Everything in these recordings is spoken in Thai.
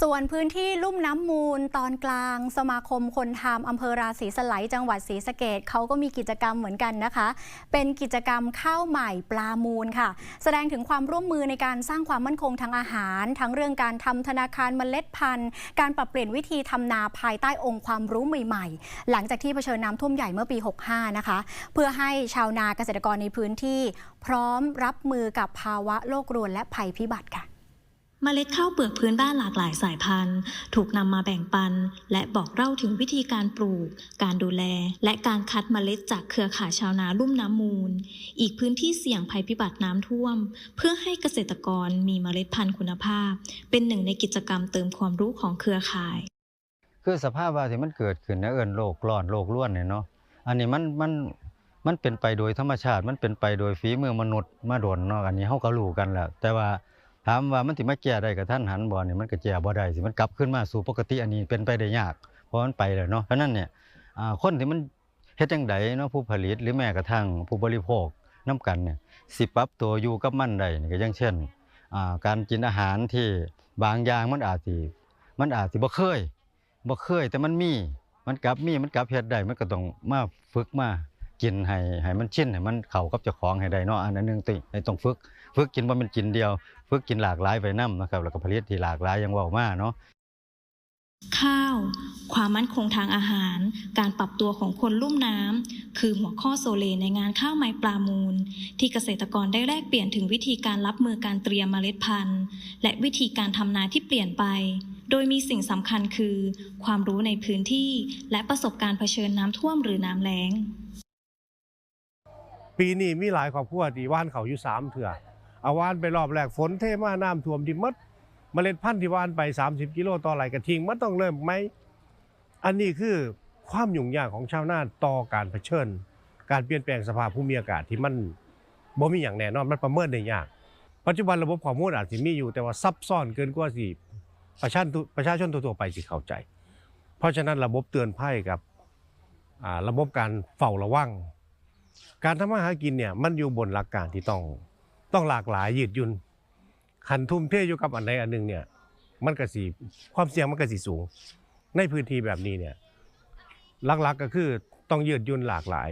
ส่วนพื้นที่ลุ่มน้ำมูลตอนกลาง สมาคมคนทำอำเภอราศีสไลจังหวัดศรีสะเกดเขาก็มีกิจกรรมเหมือนกันนะคะ เป็นกิจกรรมข้าวใหม่ปลามูลค่ะ แสดงถึงความร่วมมือในการสร้างความมั่นคงทางอาหาร ทั้งเรื่องการทำธนาคารเมล็ดพันธุ์ การปรับเปลี่ยนวิธีทำนาภายใต้องค์ความรู้ใหม่ๆ หลังจากที่เผชิญน้ำท่วมใหญ่เมื่อปี 65 นะคะ เพื่อให้ชาวนาเกษตรกรในพื้นที่ พร้อมรับมือกับภาวะโลกรวนและภัยพิบัติค่ะ เมล็ดข้าวเปลือกพื้นบ้านหลากหลายสายพันธุ์ ถูกนำมาแบ่งปัน และบอกเล่าถึงวิธีการปลูก การดูแล และการคัดเมล็ดจากเครือข่ายชาวนาลุ่มน้ำมูล อีกพื้นที่เสี่ยงภัยพิบัติน้ำท่วม เพื่อให้เกษตรกรมีเมล็ดพันธุ์คุณภาพ เป็นหนึ่งในกิจกรรมเติมความรู้ของเครือข่าย คือสภาพว่าที่มันเกิดขึ้นนะเอิ้นโลกร้อนโลกล้วนเนี่ยเนาะอันนี้มันมันมันเป็นไปโดยธรรมชาติมันเป็นไปโดยฝีมือมนุษย์มาโดนเนาะอันนี้เฮาก็รู้กันแหละแต่ว่า ถามว่ามันสิมาแก้ได้กับท่านหันบ่นี่ยมันก็แก้บ่ได้สิมันกลับขึ้นมาสู่ปกติอันนี้เป็นไปได้ยากเพราะมันไปแล้วเนาะเพราะนั้นเนี่ยคนที่มันเฮ็ดจังไดเนาะผู้ผลิตหรือแม้กระทั่งผู้บริโภคนํกันเนี่ยสิปรับตัวอยู่กับมันได้นี่ก็อย่างเช่นการกินอาหารที่บางอย่างมันอาจสิมันอาจสิบ่เคยบ่เคยแต่มันมีมันกลับมีมันกลับเฮ็ดได้มันก็ต้องมาฝึกมา กินให้ให้มันชินให้มันเข้ากับเจ้าของให้ได้เนาะอันนั้นหนึงติให้ต้องฝึกฝึกกินบ่แม่นกินเดียว ฝึกกินหลากหลายไปนํนะครับแล้วก็ผลิตที่หลากหลายอย่างเว้ามาเนาะ ข้าว ความมั่นคงทางอาหาร การปรับตัวของคนลุ่มน้ำ คือหัวข้อโซเลในงานข้าวไม้ปลามูล ที่เกษตรกรได้แลกเปลี่ยนถึงวิธีการรับมือการเตรียมเมล็ดพันธุ์ และวิธีการทำนาที่เปลี่ยนไป โดยมีสิ่งสำคัญคือ ความรู้ในพื้นที่ และประสบการณ์เผชิญน้ำท่วมหรือน้ำแล้ง ปีนี้มีหลายครอบครัวที่ว่านเขาอยู่สามเถื่อเอาว่านไปรอบแรกฝนเทมาน้ำท่วมดินหมดเมล็ดพันธุ์ที่ว่านไป 30 กิโลต่อไรกระทิงมันต้องเริ่มไหมอันนี้คือความยุ่งยากของชาวนาต่อการเผชิญ การเปลี่ยนแปลงสภาพภูมิอากาศที่มันบ่มีอย่างแน่นอนมันประเมินได้ยาก ปัจจุบันระบบข้อมูลอาจจะมีอยู่แต่ว่าซับซ้อนเกินกว่าสิประชาชนประชาชนทั่วไปสิเข้าใจ เพราะฉะนั้นระบบเตือนภัยกับระบบการเฝ้าระวัง การทำมาหากินเนี่ยมันอยู่บนหลักการที่ต้องต้องหลากหลายยืดหยุ่นขันทุ่มเทอยู่กับอันใดอันหนึ่งเนี่ยมันก็สีความเสี่ยงมันก็สีสูง ในพื้นที่แบบนี้เนี่ยหลักๆก็คือต้องยืดหยุ่นหลากหลาย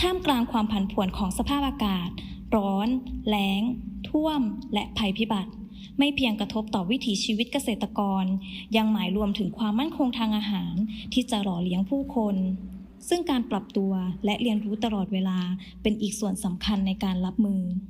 ท่ามกลางความผันผวนของสภาพอากาศ ร้อน แล้ง ท่วม และภัยพิบัติ ไม่เพียงกระทบต่อวิถีชีวิตเกษตรกร ยังหมายรวมถึงความมั่นคงทางอาหารที่จะหล่อเลี้ยงผู้คน ซึ่งการปรับตัวและเรียนรู้ตลอดเวลาเป็นอีกส่วนสำคัญในการรับมือ